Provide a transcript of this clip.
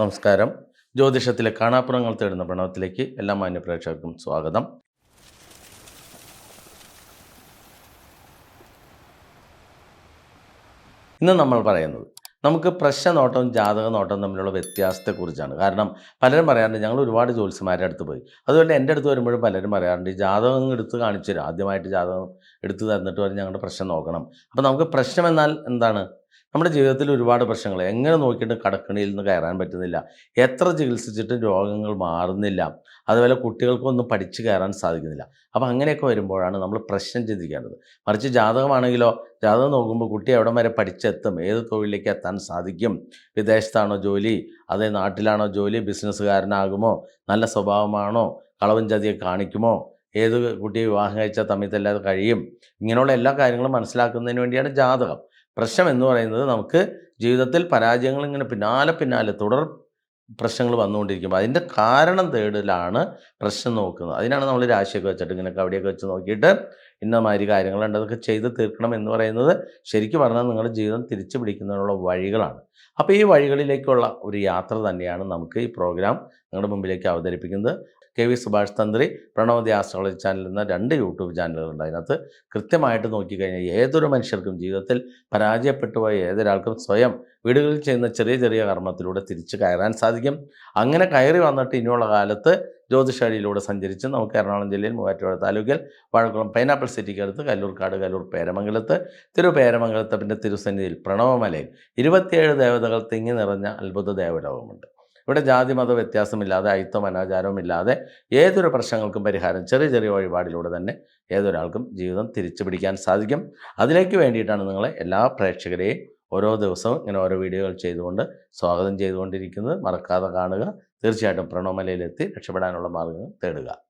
നമസ്കാരം. ജ്യോതിഷത്തിലെ കാണാപ്പുറങ്ങൾ തേടുന്ന പ്രണവത്തിലേക്ക് എല്ലാ മാന്യ പ്രേക്ഷകർക്കും സ്വാഗതം. ഇന്ന് നമ്മൾ പറയുന്നത് നമുക്ക് പ്രശ്ന നോട്ടവും ജാതക നോട്ടവും തമ്മിലുള്ള വ്യത്യാസത്തെക്കുറിച്ചാണ്. കാരണം പലരും പറയാറുണ്ട് ഞങ്ങൾ ഒരുപാട് ജ്യോത്സ്യമാരുടെ അടുത്ത് പോയി. അതുപോലെ എന്റെ അടുത്ത് വരുമ്പോഴും പലരും പറയാറുണ്ട് ഈ ജാതകം എടുത്ത് കാണിച്ചു തരും. ആദ്യമായിട്ട് ജാതകം എടുത്ത് തന്നിട്ട് വരെ ഞങ്ങളുടെ പ്രശ്നം നോക്കണം. അപ്പോൾ നമുക്ക് പ്രശ്നം എന്നാൽ എന്താണ്? നമ്മുടെ ജീവിതത്തിൽ ഒരുപാട് പ്രശ്നങ്ങൾ. എങ്ങനെ നോക്കിയിട്ട് കടക്കണിയിൽ നിന്ന് കയറാൻ പറ്റുന്നില്ല? എത്ര ചികിത്സിച്ചിട്ടും രോഗങ്ങൾ മാറുന്നില്ല. അതുപോലെ കുട്ടികൾക്കൊന്നും പഠിച്ചു കയറാൻ സാധിക്കുന്നില്ല. അപ്പോൾ അങ്ങനെയൊക്കെ വരുമ്പോഴാണ് നമ്മൾ പ്രശ്നം ചിന്തിക്കേണ്ടത്. മറിച്ച് ജാതകമാണെങ്കിലോ ജാതകം നോക്കുമ്പോൾ കുട്ടി എവിടം വരെ പഠിച്ചെത്തും? ഏത് തൊഴിലിലേക്ക് എത്താൻ സാധിക്കും? വിദേശത്താണോ ജോലി? അതേ നാട്ടിലാണോ ജോലി? ബിസിനസ്സുകാരനാകുമോ? നല്ല സ്വഭാവമാണോ? കളവും ചതിയെ കാണിക്കുമോ? ഏത് കുട്ടിയെ വിവാഹം കഴിച്ചാൽ തമ്മിൽ തല്ലാതെ കഴിയും? ഇങ്ങനെയുള്ള എല്ലാ കാര്യങ്ങളും മനസ്സിലാക്കുന്നതിന് വേണ്ടിയാണ് ജാതകം. പ്രശ്നം എന്ന് പറയുന്നത് നമുക്ക് ജീവിതത്തിൽ പരാജയങ്ങൾ ഇങ്ങനെ പിന്നാലെ പിന്നാലെ തുടർ പ്രശ്നങ്ങൾ വന്നുകൊണ്ടിരിക്കുമ്പോൾ അതിന്റെ കാരണം തേടലാണ് പ്രശ്നം നോക്കുന്നത്. അതിനാണ് നമ്മൾ രാശിയൊക്കെ വെച്ചിട്ട് ഇങ്ങനെ കവിടെയൊക്കെ വെച്ച് നോക്കിയിട്ട് ഇന്ന മാതിരി കാര്യങ്ങളുണ്ട്. അതൊക്കെ ചെയ്ത് തീർക്കണം എന്ന് പറയുന്നത് ശരിക്കും പറഞ്ഞാൽ നിങ്ങളുടെ ജീവിതം തിരിച്ചു പിടിക്കുന്നതിനുള്ള വഴികളാണ്. അപ്പോൾ ഈ വഴികളിലേക്കുള്ള ഒരു യാത്ര തന്നെയാണ് നമുക്ക് ഈ പ്രോഗ്രാം നിങ്ങളുടെ മുമ്പിലേക്ക് അവതരിപ്പിക്കുന്നത്. കെ വി സുഭാഷ് തന്ത്രി പ്രണവതി ആസ്ട്രോളജി ചാനൽ എന്ന രണ്ട് യൂട്യൂബ് ചാനലുകളുണ്ട് അതിനകത്ത്. കൃത്യമായിട്ട് നോക്കിക്കഴിഞ്ഞാൽ ഏതൊരു മനുഷ്യർക്കും ജീവിതത്തിൽ പരാജയപ്പെട്ടു പോയ ഏതൊരാൾക്കും സ്വയം വീടുകളിൽ ചെയ്യുന്ന ചെറിയ ചെറിയ കർമ്മത്തിലൂടെ തിരിച്ചു കയറാൻ സാധിക്കും. അങ്ങനെ കയറി വന്നിട്ട് ഇനിയുള്ള കാലത്ത് ജ്യോതിഷാടിയിലൂടെ സഞ്ചരിച്ച് നമുക്ക് എറണാകുളം ജില്ലയിൽ മൂവാറ്റുപുഴ താലൂക്കിൽ വാഴക്കുളം പൈനാപ്പിൾ സിറ്റിക്ക് അടുത്ത് കല്ലൂർക്കാട് കല്ലൂർ പേരമംഗലത്ത് തിരുപേരമംഗലത്ത് പിന്നെ തിരുസന്നിധിയിൽ പ്രണവമലയിൽ ഇരുപത്തിയേഴ് ദേവതകൾ തിങ്ങി നിറഞ്ഞ അത്ഭുത ദേവലോകമുണ്ട്. ഇവിടെ ജാതി മത വ്യത്യാസമില്ലാതെ അയിത്തം അനാചാരവും ഇല്ലാതെ ഏതൊരു പ്രശ്നങ്ങൾക്കും പരിഹാരം ചെറിയ ചെറിയ വഴിപാടിലൂടെ തന്നെ ഏതൊരാൾക്കും ജീവിതം തിരിച്ചു പിടിക്കാൻ സാധിക്കും. അതിലേക്ക് വേണ്ടിയിട്ടാണ് നിങ്ങളെ എല്ലാ പ്രേക്ഷകരെയും ഓരോ ദിവസവും ഇങ്ങനെ ഓരോ വീഡിയോകൾ ചെയ്തുകൊണ്ട് സ്വാഗതം ചെയ്തുകൊണ്ടിരിക്കുന്നത് മറക്കാതെ കാണുക. തീർച്ചയായിട്ടും പ്രണവമലയിലെത്തി രക്ഷപ്പെടാനുള്ള മാർഗങ്ങൾ തേടുക.